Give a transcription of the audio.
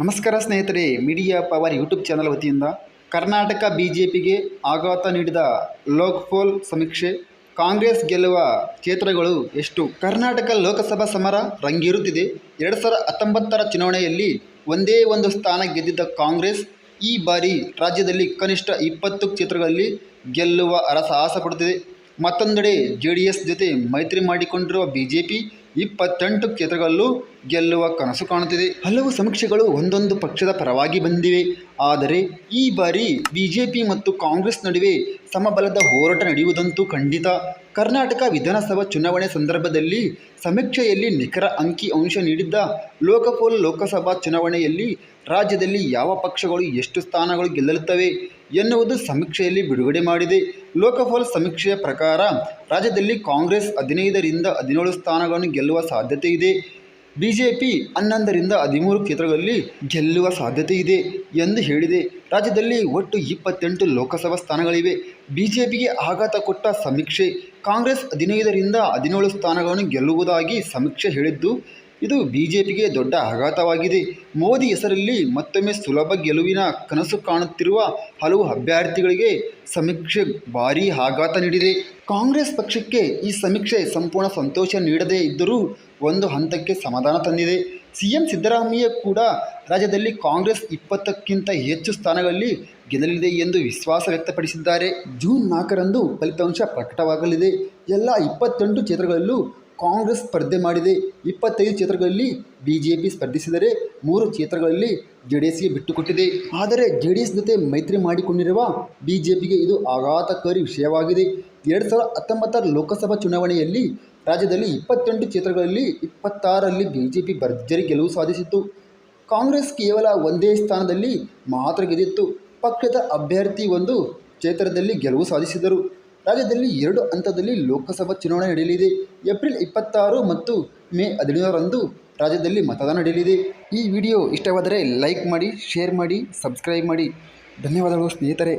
ನಮಸ್ಕಾರ ಸ್ನೇಹಿತರೆ media power YouTube channel ವತಿಯಿಂದ ಕರ್ನಾಟಕ ಬಿ ಜೆ ಪಿಗೆ ಆಘಾತ ನೀಡಿದ ಲೋಕ್ಪೋಲ್ ಸಮೀಕ್ಷೆ. ಕಾಂಗ್ರೆಸ್ ಗೆಲ್ಲುವ ಕ್ಷೇತ್ರಗಳು ಎಷ್ಟು? ಕರ್ನಾಟಕ ಲೋಕಸಭಾ ಸಮರ ರಂಗೇರುತ್ತಿದೆ. ಎರಡು ಸಾವಿರದ ಹತ್ತೊಂಬತ್ತರ ಚುನಾವಣೆಯಲ್ಲಿ ಒಂದೇ ಒಂದು ಸ್ಥಾನ ಗೆದ್ದಿದ್ದ ಕಾಂಗ್ರೆಸ್ ಈ ಬಾರಿ ರಾಜ್ಯದಲ್ಲಿ ಕನಿಷ್ಠ ಇಪ್ಪತ್ತು ಕ್ಷೇತ್ರಗಳಲ್ಲಿ ಗೆಲ್ಲುವ ಹರಸಾಹಸ ಪಡುತ್ತಿದೆ. ಮತ್ತೊಂದೆಡೆ ಜೆ ಜೊತೆ ಮೈತ್ರಿ ಮಾಡಿಕೊಂಡಿರುವ ಬಿಜೆಪಿ ಇಪ್ಪತ್ತೆಂಟು ಕ್ಷೇತ್ರಗಳಲ್ಲೂ ಗೆಲ್ಲುವ ಕನಸು ಕಾಣುತ್ತಿದೆ. ಹಲವು ಸಮೀಕ್ಷೆಗಳು ಒಂದೊಂದು ಪಕ್ಷದ ಪರವಾಗಿ ಬಂದಿವೆ. ಆದರೆ ಈ ಬಾರಿ ಬಿಜೆಪಿ ಮತ್ತು ಕಾಂಗ್ರೆಸ್ ನಡುವೆ ಸಮಬಲದ ಹೋರಾಟ ನಡೆಯುವುದಂತೂ ಖಂಡಿತ. ಕರ್ನಾಟಕ ವಿಧಾನಸಭಾ ಚುನಾವಣೆ ಸಂದರ್ಭದಲ್ಲಿ ಸಮೀಕ್ಷೆಯಲ್ಲಿ ನಿಖರ ಅಂಕಿ ಅಂಶ ನೀಡಿದ್ದ ಲೋಕಪೋಲ್ ಲೋಕಸಭಾ ಚುನಾವಣೆಯಲ್ಲಿ ರಾಜ್ಯದಲ್ಲಿ ಯಾವ ಪಕ್ಷಗಳು ಎಷ್ಟು ಸ್ಥಾನಗಳು ಗೆಲ್ಲುತ್ತವೆ ಎನ್ನುವುದು ಸಮೀಕ್ಷೆಯಲ್ಲಿ ಬಿಡುಗಡೆ ಮಾಡಿದೆ. ಲೋಕಪಾಲ್ ಸಮೀಕ್ಷೆಯ ಪ್ರಕಾರ ರಾಜ್ಯದಲ್ಲಿ ಕಾಂಗ್ರೆಸ್ ಹದಿನೈದರಿಂದ ಹದಿನೇಳು ಸ್ಥಾನಗಳನ್ನು ಗೆಲ್ಲುವ ಸಾಧ್ಯತೆ ಇದೆ. ಬಿಜೆಪಿ ಹನ್ನೊಂದರಿಂದ ಹದಿಮೂರು ಕ್ಷೇತ್ರಗಳಲ್ಲಿ ಗೆಲ್ಲುವ ಸಾಧ್ಯತೆ ಇದೆ ಎಂದು ಹೇಳಿದೆ. ರಾಜ್ಯದಲ್ಲಿ ಒಟ್ಟು ಇಪ್ಪತ್ತೆಂಟು ಲೋಕಸಭಾ ಸ್ಥಾನಗಳಿವೆ. ಬಿಜೆಪಿಗೆ ಆಘಾತ ಕೊಟ್ಟ ಸಮೀಕ್ಷೆ, ಕಾಂಗ್ರೆಸ್ ಹದಿನೈದರಿಂದ ಹದಿನೇಳು ಸ್ಥಾನಗಳನ್ನು ಗೆಲ್ಲುವುದಾಗಿ ಸಮೀಕ್ಷೆ ಹೇಳಿದ್ದು ಇದು ಬಿಜೆಪಿಗೆ ದೊಡ್ಡ ಆಘಾತವಾಗಿದೆ. ಮೋದಿ ಹೆಸರಲ್ಲಿ ಮತ್ತೊಮ್ಮೆ ಸುಲಭ ಗೆಲುವಿನ ಕನಸು ಕಾಣುತ್ತಿರುವ ಹಲವು ಅಭ್ಯರ್ಥಿಗಳಿಗೆ ಸಮೀಕ್ಷೆ ಭಾರೀ ಆಘಾತ ನೀಡಿದೆ. ಕಾಂಗ್ರೆಸ್ ಪಕ್ಷಕ್ಕೆ ಈ ಸಮೀಕ್ಷೆ ಸಂಪೂರ್ಣ ಸಂತೋಷ ನೀಡದೇ ಇದ್ದರೂ ಒಂದು ಹಂತಕ್ಕೆ ಸಮಾಧಾನ ತಂದಿದೆ. ಸಿಎಂ ಸಿದ್ದರಾಮಯ್ಯ ಕೂಡ ರಾಜ್ಯದಲ್ಲಿ ಕಾಂಗ್ರೆಸ್ ಇಪ್ಪತ್ತಕ್ಕಿಂತ ಹೆಚ್ಚು ಸ್ಥಾನಗಳಲ್ಲಿ ಗೆಲ್ಲಲಿದೆ ಎಂದು ವಿಶ್ವಾಸ ವ್ಯಕ್ತಪಡಿಸಿದ್ದಾರೆ. ಜೂನ್ ನಾಲ್ಕರಂದು ಫಲಿತಾಂಶ ಪ್ರಕಟವಾಗಲಿದೆ. ಎಲ್ಲ ಇಪ್ಪತ್ತೆಂಟು ಕ್ಷೇತ್ರಗಳಲ್ಲೂ ಕಾಂಗ್ರೆಸ್ ಸ್ಪರ್ಧೆ ಮಾಡಿದೆ. ಇಪ್ಪತ್ತೈದು ಕ್ಷೇತ್ರಗಳಲ್ಲಿ ಪಿ ಸ್ಪರ್ಧಿಸಿದರೆ ಮೂರು ಕ್ಷೇತ್ರಗಳಲ್ಲಿ ಜೆ ಡಿ ಎಸ್ಗೆ ಬಿಟ್ಟುಕೊಟ್ಟಿದೆ ಆದರೆ ಜೆ ಡಿ ಎಸ್ ಜೊತೆ ಮೈತ್ರಿ ಮಾಡಿಕೊಂಡಿರುವ ಬಿ ಜೆ ಪಿಗೆ ಇದು ಆಘಾತಕಾರಿ ವಿಷಯವಾಗಿದೆ. ಎರಡು ಸಾವಿರದ ಹತ್ತೊಂಬತ್ತರ ಲೋಕಸಭಾ ಚುನಾವಣೆಯಲ್ಲಿ ರಾಜ್ಯದಲ್ಲಿ ಇಪ್ಪತ್ತೆಂಟು ಕ್ಷೇತ್ರಗಳಲ್ಲಿ ಇಪ್ಪತ್ತಾರರಲ್ಲಿ ಪಿ ಭರ್ಜರಿ ಗೆಲುವು ಸಾಧಿಸಿತ್ತು. ಕಾಂಗ್ರೆಸ್ ಕೇವಲ ಒಂದೇ ಸ್ಥಾನದಲ್ಲಿ ಮಾತ್ರ ಗೆದ್ದಿತ್ತು. ಪಕ್ಷದ ಅಭ್ಯರ್ಥಿ ಒಂದು ಕ್ಷೇತ್ರದಲ್ಲಿ ಗೆಲುವು ಸಾಧಿಸಿದರು. ರಾಜ್ಯದಲ್ಲಿ ಎರಡು ಹಂತದಲ್ಲಿ ಲೋಕಸಭಾ ಚುನಾವಣೆ ನಡೆಯಲಿದೆ. ಏಪ್ರಿಲ್ ಇಪ್ಪತ್ತಾರು ಮತ್ತು ಮೇ ಹದಿನೇಳರಂದು ರಾಜ್ಯದಲ್ಲಿ ಮತದಾನ ನಡೆಯಲಿದೆ. ಈ ವಿಡಿಯೋ ಇಷ್ಟವಾದರೆ ಲೈಕ್ ಮಾಡಿ, ಶೇರ್ ಮಾಡಿ, ಸಬ್ಸ್ಕ್ರೈಬ್ ಮಾಡಿ. ಧನ್ಯವಾದಗಳು ಸ್ನೇಹಿತರೆ.